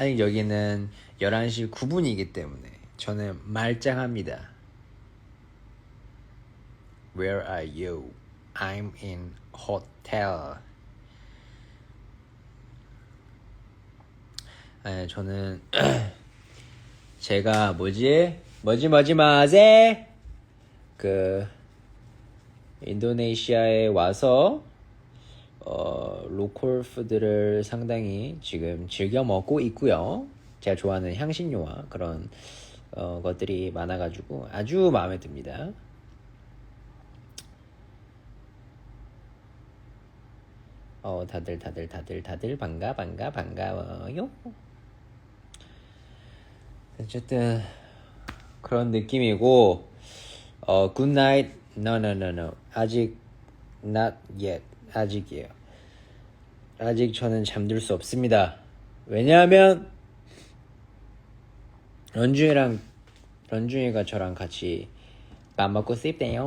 아니 여기는 11시 9분이기 때문에 저는 말짱합니다. Where are you? I'm in hotel. 아, 저는 제가 뭐지? 뭐지 뭐지 마세? 그 인도네시아에 와서 어, 로컬 푸드를 상당히 지금 즐겨 먹고 있고요. 제가 좋아하는 향신료와 그런 어, 것들이 많아가지고 아주 마음에 듭니다. 어, 다들 다들 다들 다들 반가 반가 반가워요. 어쨌든 그런 느낌이고 어 night no no no no 아직 not yet 아직이에요. 아직 저는 잠들 수 없습니다. 왜냐하면 런쥔이랑 런쥔이가 저랑 같이 밥 먹고 싶대요.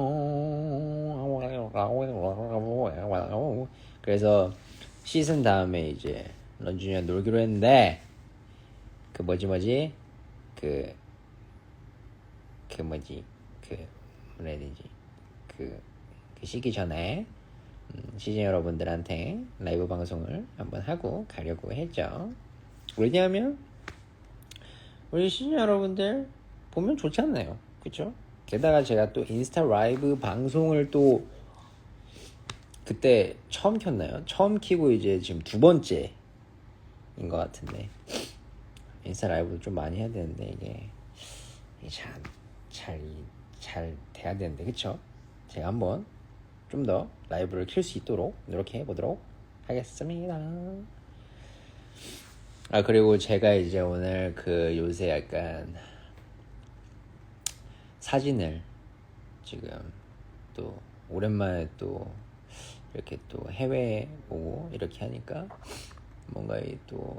그래서 씻은 다음에 이제 런쥔이랑 놀기로 했는데 그 뭐지 뭐지 그그 뭐지 그 뭐라 해야 되지 그, 그 쉬기 전에 음, 시즌 여러분들한테 라이브 방송을 한번 하고 가려고 했죠. 왜냐하면 우리 시즌 여러분들 보면 좋잖아요. 그쵸? 게다가 제가 또 인스타 라이브 방송을 또 그때 처음 켰나요? 처음 키고 이제 지금 두 번째인 것 같은데 인스타 라이브 좀 많이 해야 되는데 이게 잘잘잘 잘 돼야 되는데 그쵸? 제가 한번 좀 더 라이브를 킬 수 있도록 노력해 보도록 하겠습니다. 아 그리고 제가 이제 오늘 그 요새 약간 사진을 지금 또 오랜만에 또 이렇게 또 해외 오고 이렇게 하니까 뭔가 이 또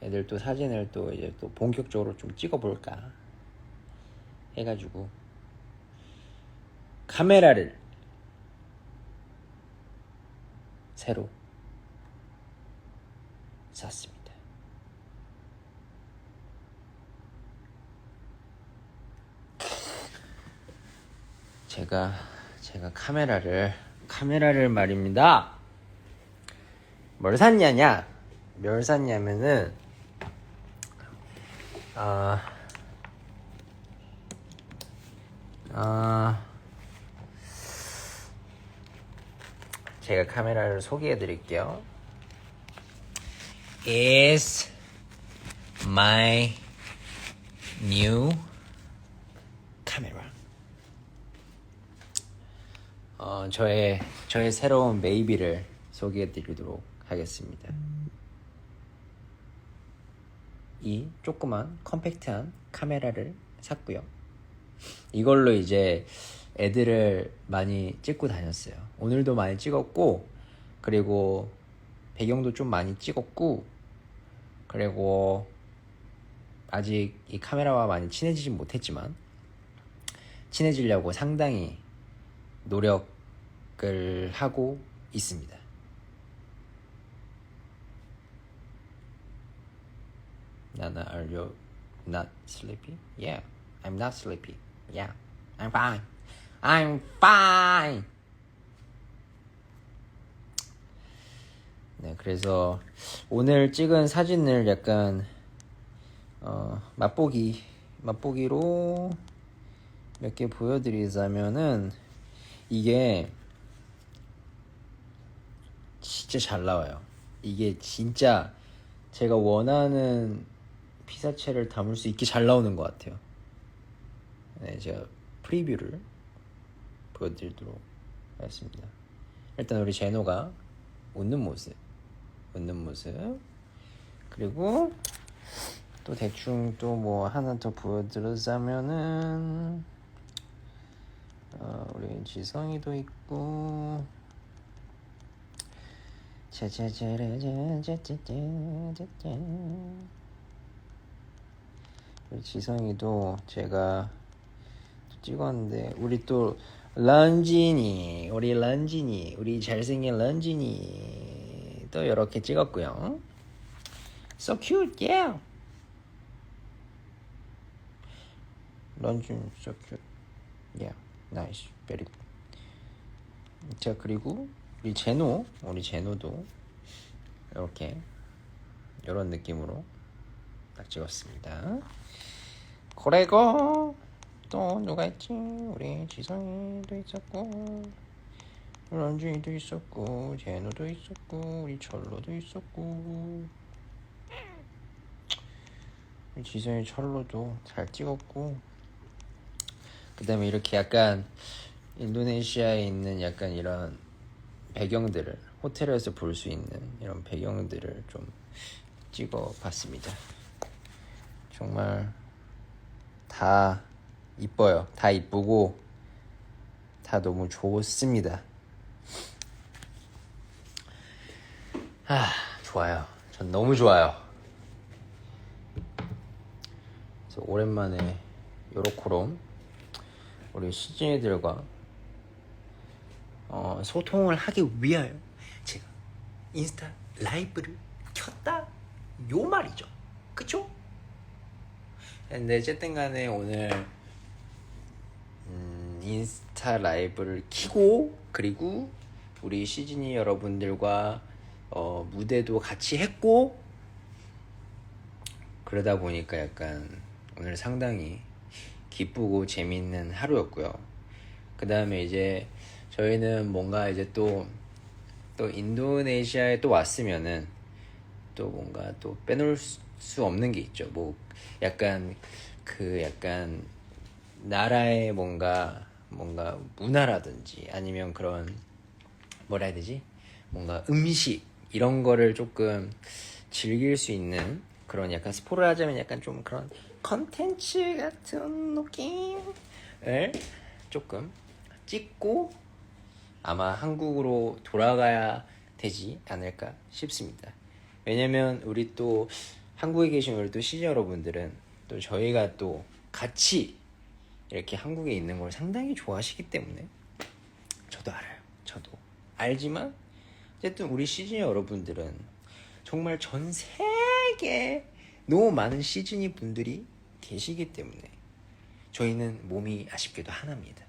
애들 또 사진을 또 이제 또 본격적으로 좀 찍어볼까 해가지고 카메라를 새로 샀습니다. 제가 제가 카메라를 카메라를 말입니다. 뭘 샀냐냐? 뭘 샀냐면은 아 아, 제가 카메라를 소개해 드릴게요. is my new camera. 어, 저의 저의 새로운 베이비를 소개해 드리도록 하겠습니다. 이 조그만 컴팩트한 카메라를 샀고요. 이걸로 이제 애들을 많이 찍고 다녔어요. 오늘도 많이 찍었고, 그리고 배경도 좀 많이 찍었고, 그리고 아직 이 카메라와 많이 친해지진 못했지만, 친해지려고 상당히 노력을 하고 있습니다. 나나, are you not sleepy? Yeah, I'm not sleepy. Yeah, I'm fine. I'm fine. 네, 그래서 오늘 찍은 사진을 약간 어, 맛보기 맛보기로 몇 개 보여드리자면은 이게 진짜 잘 나와요. 이게 진짜 제가 원하는 피사체를 담을 수 있게 잘 나오는 것 같아요. 네, 제가 프리뷰를 보여드리도록 하겠습니다. 일단 우리 제노가 웃는 모습, 웃는 모습. 그리고 또 대충 또 뭐 하나 더 보여드리자면은 어, 우리 지성이도 있고 짜자자라자자자자자자 우리 지성이도 제가 찍었는데 우리 또 런지니 우리 런지니 우리 잘생긴 런지니 또 이렇게 찍었고요. So cute, yeah. 런쥔 so cute, yeah, nice, very. 자 그리고 우리 제노 우리 제노도 이렇게 이런 느낌으로 딱 찍었습니다. 그리고 또 누가 있지? 우리 지성이도 있었고 런쥔이도 있었고 제노도 있었고 우리 철로도 있었고 우리 지성이 철로도 잘 찍었고 그 다음에 이렇게 약간 인도네시아에 있는 약간 이런 배경들을 호텔에서 볼 수 있는 이런 배경들을 좀 찍어 봤습니다. 정말 다 이뻐요. 다 이쁘고 다 너무 좋습니다. 아, 좋아요. 전 너무 좋아요. 그래서 오랜만에 요로코롬 우리 시즈니들과 어, 소통을 하기 위하여 제가 인스타 라이브를 켰다 요 말이죠. 그쵸? 근데 어쨌든 간에 오늘 음, 인스타 라이브를 키고 그리고 우리 시즈니 여러분들과 어, 무대도 같이 했고 그러다 보니까 약간 오늘 상당히 기쁘고 재밌는 하루였고요. 그 다음에 이제 저희는 뭔가 이제 또, 또 인도네시아에 또 왔으면은 또 뭔가 또 빼놓을 수- 수 없는 게 있죠. 뭐 약간 그 약간 나라의 뭔가 뭔가 문화라든지 아니면 그런 뭐라 해야 되지? 뭔가 음식 이런 거를 조금 즐길 수 있는 그런 약간 스포를 하자면 약간 좀 그런 컨텐츠 같은 느낌을 조금 찍고 아마 한국으로 돌아가야 되지 않을까 싶습니다. 왜냐면 우리 또 한국에 계신 우리 또 시즈 여러분들은 또 저희가 또 같이 이렇게 한국에 있는 걸 상당히 좋아하시기 때문에 저도 알아요. 저도 알지만 어쨌든 우리 시즈니 여러분들은 정말 전 세계 너무 많은 시즈니 분들이 계시기 때문에 저희는 몸이 아쉽게도 하나입니다.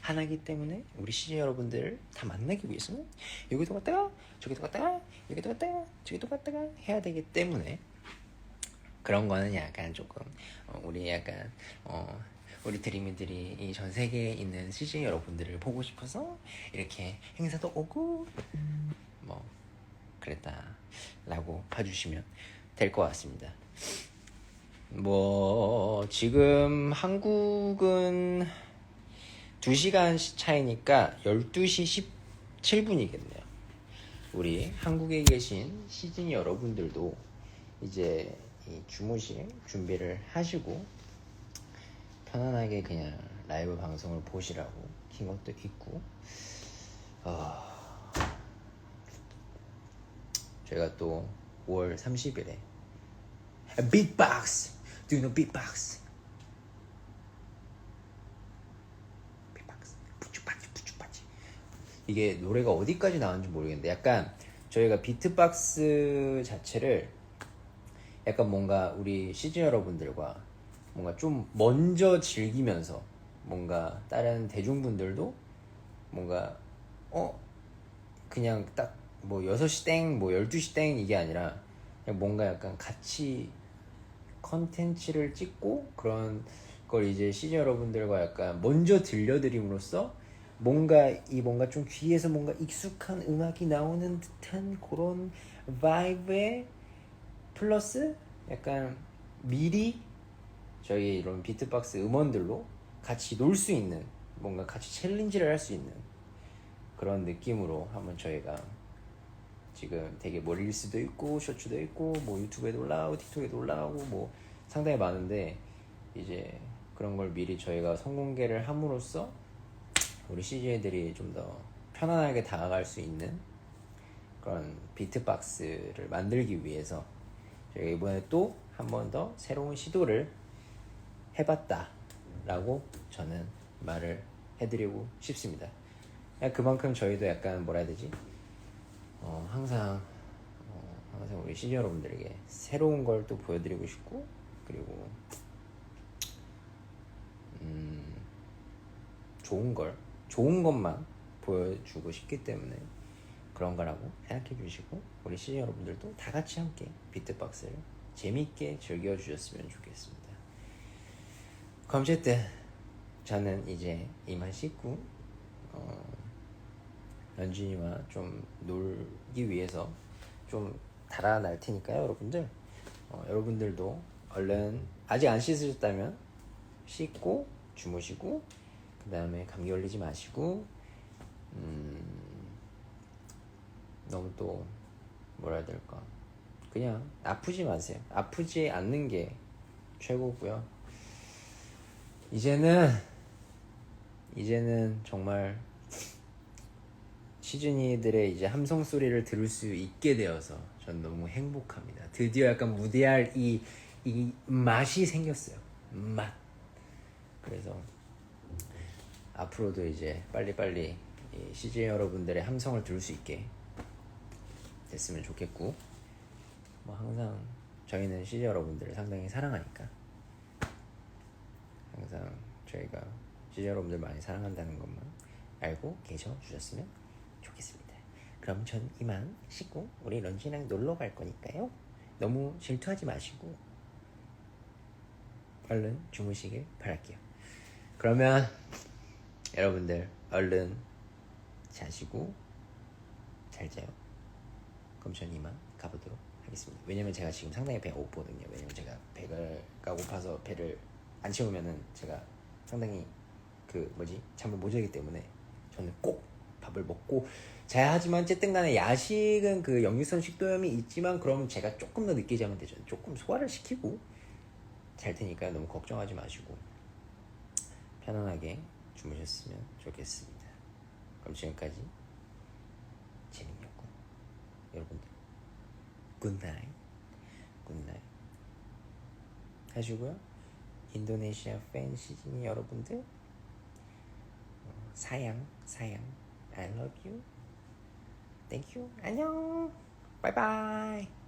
하나이기 때문에 우리 시즈니 여러분들을 다 만나기 위해서는 여기도 갔다가 저기도 갔다가 여기도 갔다가 저기도 갔다가 해야 되기 때문에 그런 거는 약간 조금 어, 우리 약간 어, 우리 드림이들이 이 전 세계에 있는 시즈니 여러분들을 보고 싶어서 이렇게 행사도 오고 뭐 그랬다라고 봐주시면 될 것 같습니다. 뭐 지금 한국은 2시간 차이니까 12시 17분이겠네요. 우리 한국에 계신 시즈니 여러분들도 이제 이 주무실 준비를 하시고 편안하게 그냥 라이브 방송을 보시라고 킨 것도 있고 어, 저희가 또 5월 30일에 빅박스 Do you know 빅박스 빅박스 부추파치 부추파치 이게 노래가 어디까지 나왔는지 모르겠는데 약간 저희가 비트박스 자체를 약간 뭔가 우리 시즌 여러분들과 뭔가 좀 먼저 즐기면서 뭔가 다른 대중분들도 뭔가 어? 그냥 딱 뭐 6시 땡, 뭐 12시 땡 이게 아니라 뭔가 약간 같이 컨텐츠를 찍고 그런 걸 이제 시즌 여러분들과 약간 먼저 들려드림으로써 뭔가 이 뭔가 좀 귀에서 뭔가 익숙한 음악이 나오는 듯한 그런 바이브에 플러스 약간 미리 저희 이런 비트박스 음원들로 같이 놀 수 있는 뭔가 같이 챌린지를 할 수 있는 그런 느낌으로 한번 저희가 지금 되게 뭐 릴스도 있고 쇼츠도 있고 뭐 유튜브에도 올라가고 틱톡에도 올라가고 뭐 상당히 많은데 이제 그런 걸 미리 저희가 선공개를 함으로써 우리 CJ들이 좀 더 편안하게 다가갈 수 있는 그런 비트박스를 만들기 위해서 저희가 이번에 또 한 번 더 새로운 시도를 해봤다 라고 저는 말을 해드리고 싶습니다. 그만큼 저희도 약간 뭐라 해야 되지? 어, 항상 어, 항상 우리 시즌 여러분들에게 새로운 걸 또 보여드리고 싶고 그리고 음, 좋은 걸 좋은 것만 보여주고 싶기 때문에 그런 거라고 생각해 주시고 우리 시즌 여러분들도 다 같이 함께 비트박스를 재밌게 즐겨 주셨으면 좋겠습니다. 어쨌든 저는 이제 이만 씻고 어, 런쥔이와 좀 놀기 위해서 좀 달아날 테니까요, 여러분들. 어, 여러분들도 얼른 아직 안 씻으셨다면 씻고 주무시고 그 다음에 감기 걸리지 마시고 음, 너무 또 뭐라 해야 될까 그냥 아프지 마세요. 아프지 않는 게 최고고요. 이제는 이제는 정말 시즈니들의 이제 함성 소리를 들을 수 있게 되어서 전 너무 행복합니다. 드디어 약간 무대할 이, 이 맛이 생겼어요. 맛. 그래서 앞으로도 이제 빨리빨리 이 CJ 여러분들의 함성을 들을 수 있게 됐으면 좋겠고 뭐 항상 저희는 CJ 여러분들을 상당히 사랑하니까 항상 저희가 CJ 여러분들 많이 사랑한다는 것만 알고 계셔 주셨으면 좋겠습니다. 그럼 전 이만 씻고 우리 런쥔이랑 놀러 갈 거니까요. 너무 질투하지 마시고 얼른 주무시길 바랄게요. 그러면 여러분들 얼른 자시고 잘 자요. 그럼 전 이만 가보도록 하겠습니다. 왜냐면 제가 지금 상당히 배가 고프거든요. 왜냐면 제가 배가 고파서 배를 안 채우면은 제가 상당히 그 뭐지 잠을 못 자기 때문에 저는 꼭 밥을 먹고 자야 하지만 어쨌든 간에 야식은 그 역류성 식도염이 있지만 그러면 제가 조금 더 늦게 자면 되죠. 조금 소화를 시키고 잘 테니까 너무 걱정하지 마시고 편안하게 주무셨으면 좋겠습니다. 그럼 지금까지 재민이었고 여러분들 굿나잇 굿나잇 하시고요. 인도네시아 팬 시즌이 여러분들 어, 사양 사양 I love you. Thank you. 안녕. 바이바이.